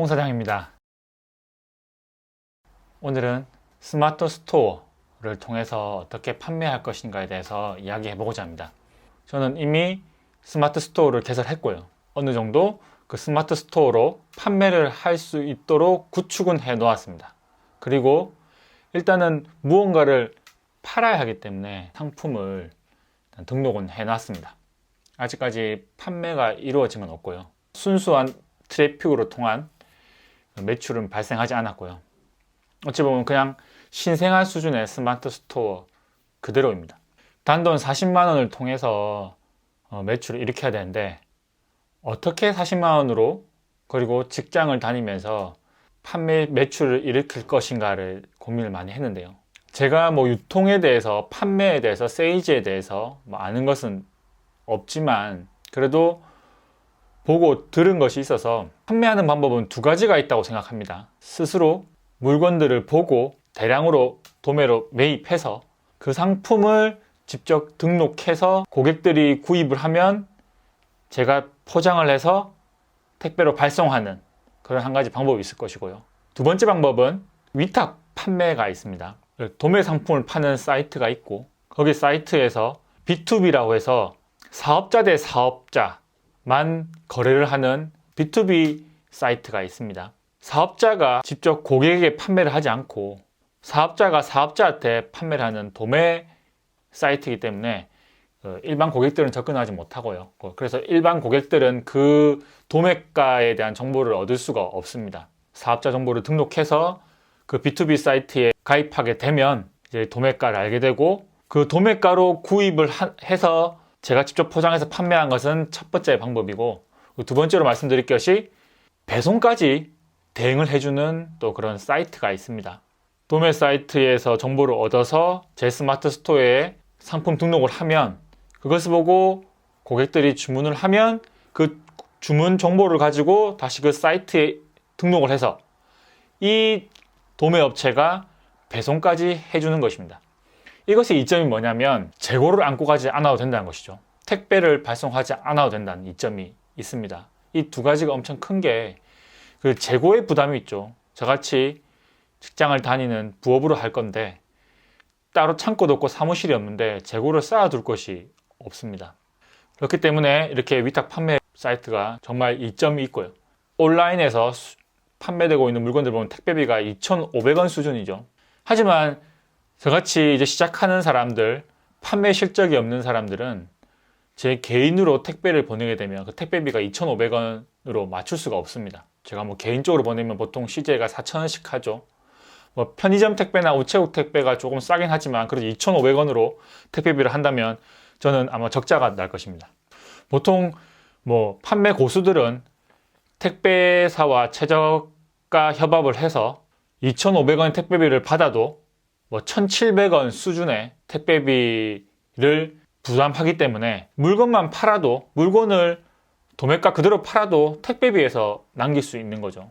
홍 사장입니다. 오늘은 스마트 스토어를 통해서 어떻게 판매할 것인가에 대해서 이야기해 보고자 합니다. 저는 이미 스마트 스토어를 개설했고요. 어느 정도 그 스마트 스토어로 판매를 할 수 있도록 구축은 해 놓았습니다. 그리고 일단은 무언가를 팔아야 하기 때문에 상품을 등록은 해 놨습니다. 아직까지 판매가 이루어진 건 없고요. 순수한 트래픽으로 통한 매출은 발생하지 않았고요. 어찌 보면 그냥 신생아 수준의 스마트 스토어 그대로입니다. 단돈 40만 원을 통해서 어, 매출을 일으켜야 되는데 어떻게 40만 원으로 그리고 직장을 다니면서 판매 매출을 일으킬 것인가를 고민을 많이 했는데요. 제가 뭐 유통에 대해서 판매에 대해서 세이지에 대해서 뭐 아는 것은 없지만 그래도 보고 들은 것이 있어서 판매하는 방법은 두 가지가 있다고 생각합니다. 스스로 물건들을 보고 대량으로 도매로 매입해서 그 상품을 직접 등록해서 고객들이 구입을 하면 제가 포장을 해서 택배로 발송하는 그런 한 가지 방법이 있을 것이고요. 두 번째 방법은 위탁 판매가 있습니다. 도매 상품을 파는 사이트가 있고 거기 사이트에서 B2B라고 해서 사업자 대 사업자 만 거래를 하는 B2B 사이트가 있습니다. 사업자가 직접 고객에게 판매를 하지 않고 사업자가 사업자한테 판매를 하는 도매 사이트이기 때문에 어, 일반 고객들은 접근하지 못하고요. 어, 그래서 일반 고객들은 그 도매가에 대한 정보를 얻을 수가 없습니다. 사업자 정보를 등록해서 그 B2B 사이트에 가입하게 되면 이제 도매가를 알게 되고 그 도매가로 구입을 하, 해서 제가 직접 포장해서 판매한 것은 첫 번째 방법이고 두 번째로 말씀드릴 것이 배송까지 대행을 해주는 또 그런 사이트가 있습니다. 도매 사이트에서 정보를 얻어서 제 스마트 스토어에 상품 등록을 하면 그것을 보고 고객들이 주문을 하면 그 주문 정보를 가지고 다시 그 사이트에 등록을 해서 이 도매 업체가 배송까지 해주는 것입니다. 이것의 이점이 뭐냐면 재고를 안고 가지 않아도 된다는 것이죠. 택배를 발송하지 않아도 된다는 이점이 있습니다. 이 두 가지가 엄청 큰 게 그 재고의 부담이 있죠. 저같이 직장을 다니는 부업으로 할 건데 따로 창고도 없고 사무실이 없는데 재고를 쌓아둘 것이 없습니다. 그렇기 때문에 이렇게 위탁 판매 사이트가 정말 이점이 있고요. 온라인에서 판매되고 있는 물건들 보면 택배비가 2,500원 수준이죠. 하지만 저같이 이제 시작하는 사람들, 판매 실적이 없는 사람들은 제 개인으로 택배를 보내게 되면 그 택배비가 2,500원으로 맞출 수가 없습니다. 제가 뭐 개인적으로 보내면 보통 CJ가 4,000원씩 하죠. 뭐 편의점 택배나 우체국 택배가 조금 싸긴 하지만 그래도 2,500원으로 택배비를 한다면 저는 아마 적자가 날 것입니다. 보통 뭐 판매 고수들은 택배사와 최저가 협업을 해서 2,500원 택배비를 받아도 뭐 1,700원 수준의 택배비를 부담하기 때문에 물건만 팔아도 물건을 도매가 그대로 팔아도 택배비에서 남길 수 있는 거죠.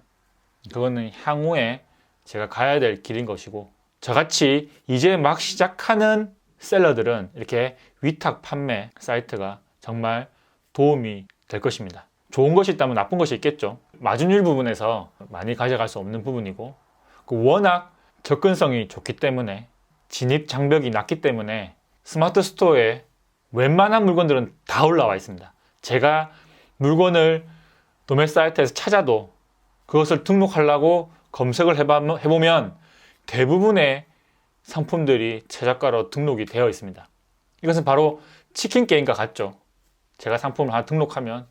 그거는 향후에 제가 가야 될 길인 것이고 저같이 이제 막 시작하는 셀러들은 이렇게 위탁 판매 사이트가 정말 도움이 될 것입니다. 좋은 것이 있다면 나쁜 것이 있겠죠. 마진율 부분에서 많이 가져갈 수 없는 부분이고 그 워낙 접근성이 좋기 때문에 진입 장벽이 낮기 때문에 스마트 스토어에 웬만한 물건들은 다 올라와 있습니다. 제가 물건을 도매 사이트에서 찾아도 그것을 등록하려고 검색을 해보면 대부분의 상품들이 최저가로 등록이 되어 있습니다. 이것은 바로 치킨 게임과 같죠. 제가 상품을 하나 등록하면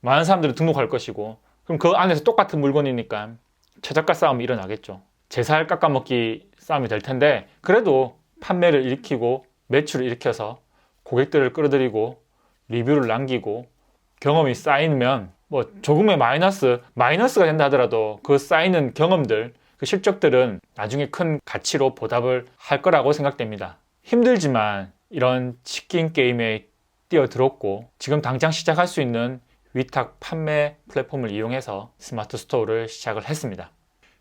많은 사람들이 등록할 것이고 그럼 그 안에서 똑같은 물건이니까 최저가 싸움이 일어나겠죠. 제 살 깎아먹기 싸움이 될 텐데 그래도 판매를 일으키고 매출을 일으켜서 고객들을 끌어들이고 리뷰를 남기고 경험이 쌓이면 뭐 조금의 마이너스 마이너스가 된다 하더라도 그 쌓이는 경험들 그 실적들은 나중에 큰 가치로 보답을 할 거라고 생각됩니다. 힘들지만 이런 치킨 게임에 뛰어들었고 지금 당장 시작할 수 있는 위탁 판매 플랫폼을 이용해서 스마트 스토어를 시작을 했습니다.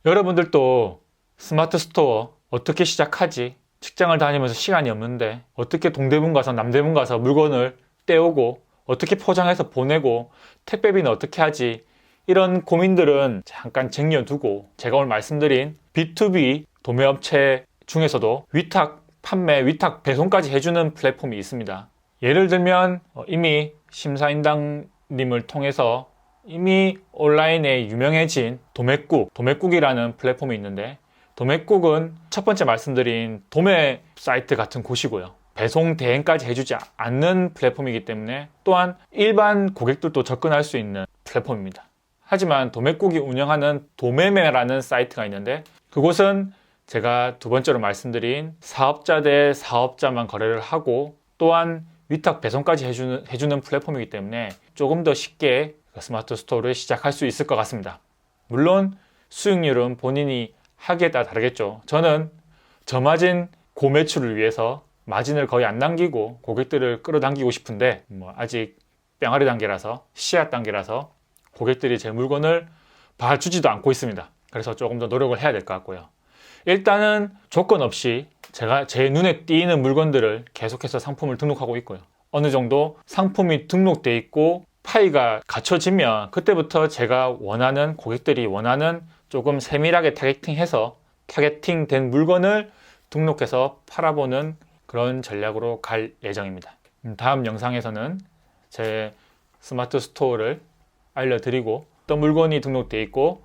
여러분들도 스마트 스토어 어떻게 시작하지? 직장을 다니면서 시간이 없는데 어떻게 동대문 가서 남대문 가서 물건을 떼오고 어떻게 포장해서 보내고 택배비는 어떻게 하지? 이런 고민들은 잠깐 쟁여두고 제가 오늘 말씀드린 B2B 도매업체 중에서도 위탁 판매, 위탁 배송까지 해주는 플랫폼이 있습니다. 예를 들면 어, 이미 심사인당님을 통해서 이미 온라인에 유명해진 도매국, 도매국이라는 플랫폼이 있는데 도매국은 첫 번째 말씀드린 도매 사이트 같은 곳이고요. 배송 대행까지 해주지 않는 플랫폼이기 때문에 또한 일반 고객들도 접근할 수 있는 플랫폼입니다. 하지만 도매국이 운영하는 도매매라는 사이트가 있는데 그곳은 제가 두 번째로 말씀드린 사업자 대 사업자만 거래를 하고 또한 위탁 배송까지 해주는, 해주는 플랫폼이기 때문에 조금 더 쉽게 그 스마트 스토어를 시작할 수 있을 것 같습니다. 물론 수익률은 본인이 하기에 따라 다르겠죠. 저는 저마진 고매출을 위해서 마진을 거의 안 남기고 고객들을 끌어당기고 싶은데 뭐 아직 뺑아리 단계라서 씨앗 단계라서 고객들이 제 물건을 봐주지도 않고 있습니다. 그래서 조금 더 노력을 해야 될 것 같고요. 일단은 조건 없이 제가 제 눈에 띄는 물건들을 계속해서 상품을 등록하고 있고요. 어느 정도 상품이 등록돼 있고 파이가 갖춰지면 그때부터 제가 원하는 고객들이 원하는 조금 세밀하게 타겟팅해서 타겟팅된 물건을 등록해서 팔아보는 그런 전략으로 갈 예정입니다. 음, 다음 영상에서는 제 스마트 스토어를 알려드리고 어떤 물건이 등록돼 있고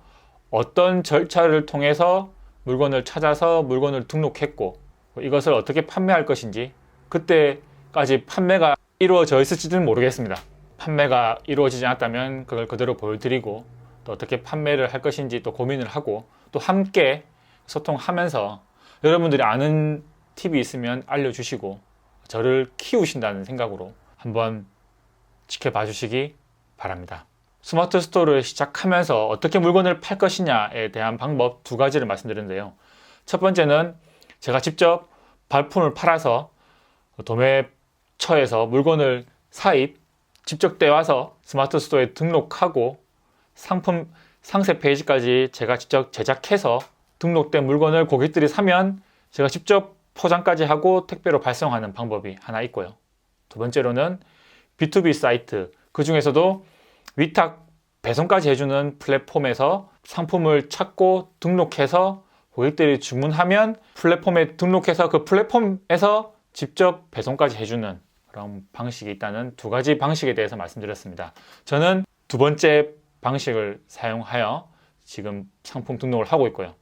어떤 절차를 통해서 물건을 찾아서 물건을 등록했고 이것을 어떻게 판매할 것인지 그때까지 판매가 이루어져 있을지는 모르겠습니다. 판매가 이루어지지 않았다면 그걸 그대로 보여드리고 또 어떻게 판매를 할 것인지 또 고민을 하고 또 함께 소통하면서 여러분들이 아는 팁이 있으면 알려주시고 저를 키우신다는 생각으로 한번 지켜봐 주시기 바랍니다. 스마트 스토어를 시작하면서 어떻게 물건을 팔 것이냐에 대한 방법 두 가지를 말씀드렸는데요. 첫 번째는 제가 직접 발품을 팔아서 도매처에서 물건을 사입, 직접 떼와서 스마트 스토어에 등록하고 상품 상세 페이지까지 제가 직접 제작해서 등록된 물건을 고객들이 사면 제가 직접 포장까지 하고 택배로 발송하는 방법이 하나 있고요. 두 번째로는 B2B 사이트, 그 중에서도 위탁 배송까지 해주는 플랫폼에서 상품을 찾고 등록해서 고객들이 주문하면 플랫폼에 등록해서 그 플랫폼에서 직접 배송까지 해주는 그런 방식이 있다는 두 가지 방식에 대해서 말씀드렸습니다. 저는 두 번째 방식을 사용하여 지금 상품 등록을 하고 있고요.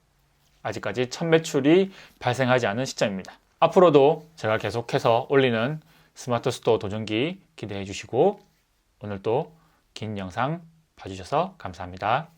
아직까지 첫 매출이 발생하지 않은 시점입니다. 앞으로도 제가 계속해서 올리는 스마트 스토어 도전기 기대해 주시고 오늘도 긴 영상 봐주셔서 감사합니다.